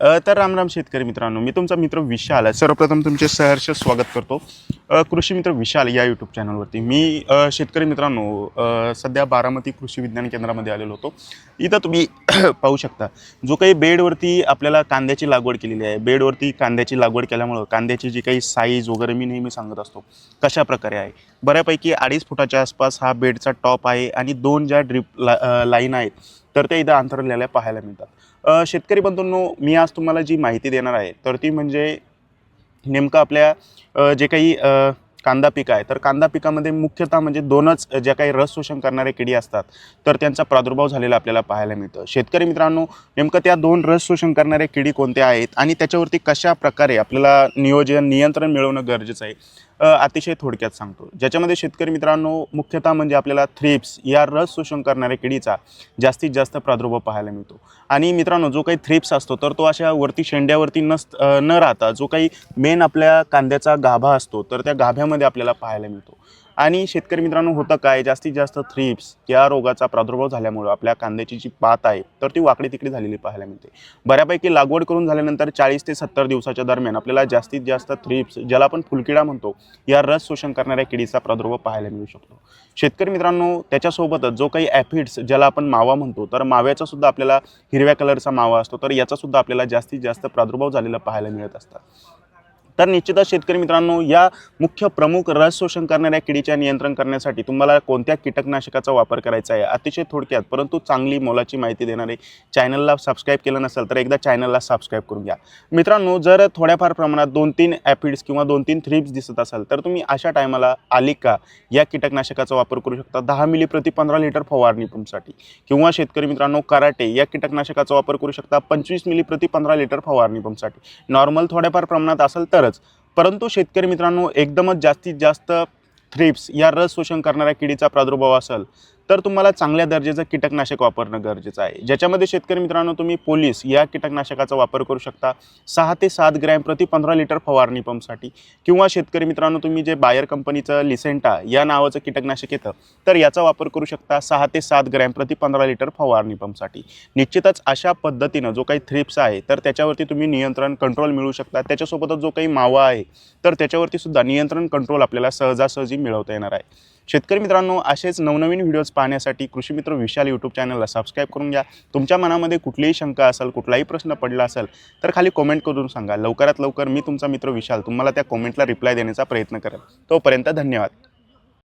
तर राम राम शेतकरी मित्रांनो मी तुमचा मित्र विशाल आहे. सर्वप्रथम तुमचे सहर्ष स्वागत करतो. कृषी मित्र विशाल या यूट्यूब चॅनलवरती मी शेतकरी मित्रांनो सध्या बारामती कृषी विज्ञान केंद्रामध्ये आलेलो होतो. इथं तुम्ही पाहू शकता जो काही बेडवरती आपल्याला कांद्याची लागवड केलेली आहे. बेडवरती कांद्याची लागवड केल्यामुळं कांद्याची जी काही साईज वगैरे मी नेहमी सांगत असतो कशा प्रकारे आहे? बऱ्यापैकी अडीच फुटाच्या आसपास हा बेडचा टॉप आहे आणि दोन ज्या ड्रिप ला लाईन आहेत तर त्या इथं अंतरलेल्या पाहायला मिळतात. शेतकरी बंधूंनो मी आज तुम्हाला जी माहिती देणार आहे तर ती म्हणजे नेमकं आपल्या जे काही कांदा पीक आहे तर कांदा पिकामध्ये मुख्यतः म्हणजे दोनच ज्या काही रस शोषण करणारे किडी असतात तर त्यांचा प्रादुर्भाव झालेला आपल्याला पाहायला मिळतं. शेतकरी मित्रांनो नेमकं त्या दोन रस शोषण करणाऱ्या किडी कोणत्या आहेत आणि त्याच्यावरती कशा प्रकारे आपल्याला नियोजन नियंत्रण मिळवणं गरजेचं आहे अतिशय थोडक्यात सांगतो. ज्याच्यामध्ये शेतकरी मित्रांनो मुख्यतः म्हणजे आपल्याला थ्रिप्स या रस शोषण करणाऱ्या किडीचा जास्तीत जास्त प्रादुर्भाव पाहायला मिळतो. आणि मित्रांनो जो काही थ्रिप्स असतो तर तो अशा वरती शेंड्यावरती नस न राहता जो काही मेन आपल्या कांद्याचा गाभा असतो तर त्या गाभ्यामध्ये आपल्याला पाहायला मिळतो. आणि शेतकरी मित्रांनो होतं काय? जास्तीत जास्त थ्रिप्स या रोगाचा प्रादुर्भाव झाल्यामुळं आपल्या कांद्याची जी पात आहे तर ती वाकडी तिकडी झालेली पाहायला मिळते. बऱ्यापैकी लागवड करून झाल्यानंतर चाळीस ते सत्तर दिवसाच्या दरम्यान आपल्याला जास्तीत जास्त थ्रिप्स ज्याला आपण फुलकिडा म्हणतो या रस शोषण करणाऱ्या किडीचा प्रादुर्भाव पाहायला मिळू शकतो. शेतकरी मित्रांनो त्याच्यासोबतच जो काही ॲफिड्स ज्याला आपण मावा म्हणतो तर माव्याचा सुद्धा आपल्याला हिरव्या कलरचा मावा असतो तर याचा सुद्धा आपल्याला जास्तीत जास्त प्रादुर्भाव झालेला पाहायला मिळत असतात. तर निश्चितच शेतकरी मित्रांनो या मुख्य प्रमुख रस शोषण करणाऱ्या किडीच्या नियंत्रण करण्यासाठी तुम्हाला कोणत्या कीटकनाशकाचा वापर करायचा आहे? अतिशय थोडक्यात परंतु चांगली मोलाची माहिती देणारे चॅनलला सबस्क्राईब केलं नसेल तर एकदा चॅनलला सबस्क्राईब करून घ्या. मित्रांनो जर थोड्याफार प्रमाणात दोन तीन ॲपिड्स किंवा दोन तीन थ्रिप्स दिसत असाल तर तुम्ही अशा टायमाला आलिका या कीटकनाशकाचा वापर करू शकता. दहा मिली प्रति पंधरा लिटर फवारणी पंपसाठी किंवा शेतकरी मित्रांनो कराटे या कीटकनाशकाचा वापर करू शकता पंचवीस मिली प्रति पंधरा लिटर फवारणी पंपसाठी नॉर्मल थोड्याफार प्रमाणात असेल तरच परंतु शेतकरी मित्रांनो एकदमच जास्तीत जास्त थ्रिप्स या रस शोषण करणाऱ्या किडीचा प्रादुर्भाव असेल तर तुम्हाला चांगल्या दर्जाचं कीटकनाशक वापरणं गरजेचं आहे. ज्याच्यामध्ये शेतकरी मित्रांनो तुम्ही पोलीस या कीटकनाशकाचा वापर करू शकता. सहा ते सात ग्रॅम प्रति पंधरा लिटर फवारणी पंपसाठी. किंवा शेतकरी मित्रांनो तुम्ही जे बायर कंपनीचं लिसेंटा या नावाचं कीटकनाशक येतं तर याचा वापर करू शकता सहा ते सात ग्रॅम प्रति पंधरा लिटर फवारणी पंपसाठी. निश्चितच अशा पद्धतीनं जो काही थ्रिप्स आहे तर त्याच्यावरती तुम्ही नियंत्रण कंट्रोल मिळवू शकता. त्याच्यासोबतच जो काही मावा आहे तर त्याच्यावरती सुद्धा नियंत्रण कंट्रोल आपल्याला सहजासहजी मिळवता येणार आहे. शेतकरी मित्रांनो असेच नवनवीन व्हिडिओज पाहण्यासाठी कृषी मित्र विशाल यूट्यूब चॅनलला सबस्क्राईब करून घ्या. तुमच्या मनामध्ये कुठलीही शंका असेल कुठलाही प्रश्न पडला असेल तर खाली कॉमेंट करून सांगा. लवकरात लवकर मी तुमचा मित्र विशाल तुम्हाला त्या कॉमेंटला रिप्लाय देण्याचा प्रयत्न करेल. तोपर्यंत धन्यवाद.